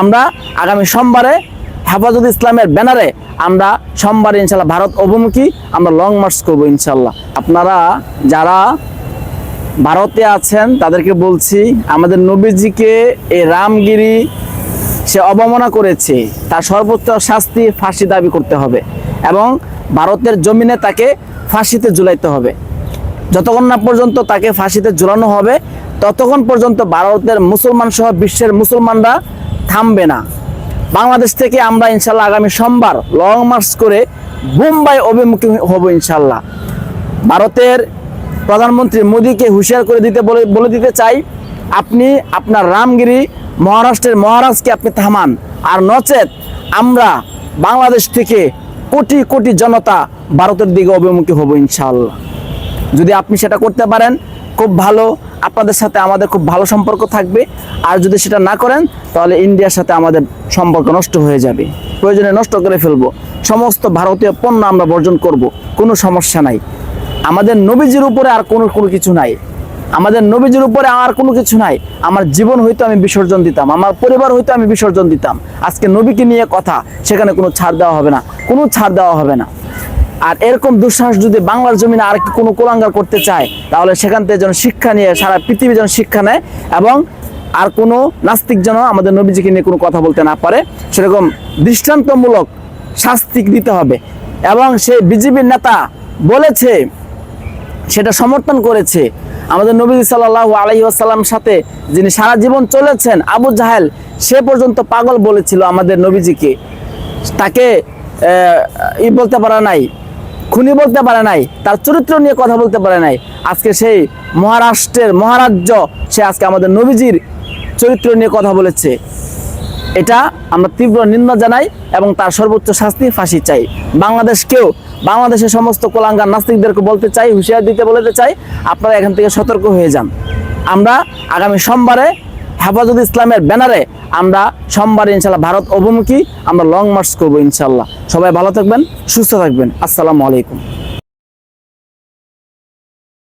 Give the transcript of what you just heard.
আমরা আগামী সোমবারে হেফাজত ইসলামের ব্যানারে আমরা সোমবার ইনশাল্লাহ ভারত অভিমুখী আমরা লং মার্চ করব ইনশাল্লাহ আপনারা যারা ভারতে আছেন, তাদেরকে বলছি, আমাদের নবীজিকে এই রামগিরি সে অবমাননা করেছে। তার সর্বোচ্চ শাস্তি ফাঁসি দাবি করতে হবে এবং ভারতের জমিনে তাকে ফাঁসিতে ঝুলাইতে হবে। যতক্ষণ না পর্যন্ত তাকে ফাঁসিতে ঝুলানো হবে, ততক্ষণ পর্যন্ত ভারতের মুসলমান সহ বিশ্বের মুসলমানরা থামবে না। বাংলাদেশ থেকে আমরা ইনশাল্লাহ আগামী সোমবার লং মার্চ করে মুম্বাই অভিমুখী হব ইনশাল্লাহ। ভারতের প্রধানমন্ত্রী মোদীকে হুঁশিয়ার করে দিতে বলে বলে দিতে চাই, আপনি আপনার রামগিরি মহারাষ্ট্রের মহারাজকে আপনি থামান। আর নচেত আমরা বাংলাদেশ থেকে কোটি কোটি জনতা ভারতের দিকে অভিমুখী হব ইনশাল্লাহ। যদি আপনি সেটা করতে পারেন খুব ভালো, আপনাদের সাথে আমাদের খুব ভালো সম্পর্ক থাকবে। আর যদি সেটা না করেন, তাহলে ইন্ডিয়ার সাথে আমাদের সম্পর্ক নষ্ট হয়ে যাবে। প্রয়োজনে নষ্ট করে ফেলব। সমস্ত ভারতীয় পণ্য আমরা বর্জন করব। কোনো সমস্যা নাই। আমাদের নবীজির উপরে আর কোনো কোনো কিছু নাই। আমাদের নবীজির উপরে আর কোনো কিছু নাই। আমার জীবন হইতো আমি বিসর্জন দিতাম। আমার পরিবার হইতো আমি বিসর্জন দিতাম। আজকে নবীকে নিয়ে কথা, সেখানে কোনো ছাড় দেওয়া হবে না। কোনো ছাড় দেওয়া হবে না। আর এরকম দুঃসাহস যদি বাংলার জমিনে আর কোনো কোলাঙ্গার করতে চায়, তাহলে সেখান থেকে যেন শিক্ষা নিয়ে, সারা পৃথিবী যেন শিক্ষা নেয় এবং আর কোনো নাস্তিক যেন আমাদের নবীজিকে নিয়ে কোনো কথা বলতে না পারে, সেরকম দৃষ্টান্তমূলক শাস্তি দিতে হবে। এবং সেই বিজেপির নেতা বলেছে, সেটা সমর্থন করেছে, আমাদের নবী সাল্লাহ আলহি আসাল্লাম সাথে যিনি সারা জীবন চলেছেন, আবু জাহেল, সে পর্যন্ত পাগল বলেছিল আমাদের নবীজিকে। তাকে ই বলতে পারা নাই খুনি বলতে পারে নাই, তার চরিত্র নিয়ে কথা বলতে পারে নাই। আজকে সেই মহারাষ্ট্রের মহারাজ্য, সে আজকে আমাদের নবীজির চরিত্র নিয়ে কথা বলেছে। এটা আমরা তীব্র নিন্দা জানাই এবং তার সর্বোচ্চ শাস্তি ফাঁসি চাই। বাংলাদেশকেও, বাংলাদেশের সমস্ত কোলাঙ্গার নাস্তিকদেরকে বলতে চাই, হুঁশিয়ার দিতে বলতে চাই, আপনারা এখান থেকে সতর্ক হয়ে যান। আমরা আগামী সোমবারে হেফাজত ইসলামের ব্যানারে আমরা সোমবার ইনশাল্লাহ ভারত অভিমুখী আমরা লং মার্চ করব ইনশাল্লাহ সবাই ভালো থাকবেন, সুস্থ থাকবেন। আসসালামু আলাইকুম।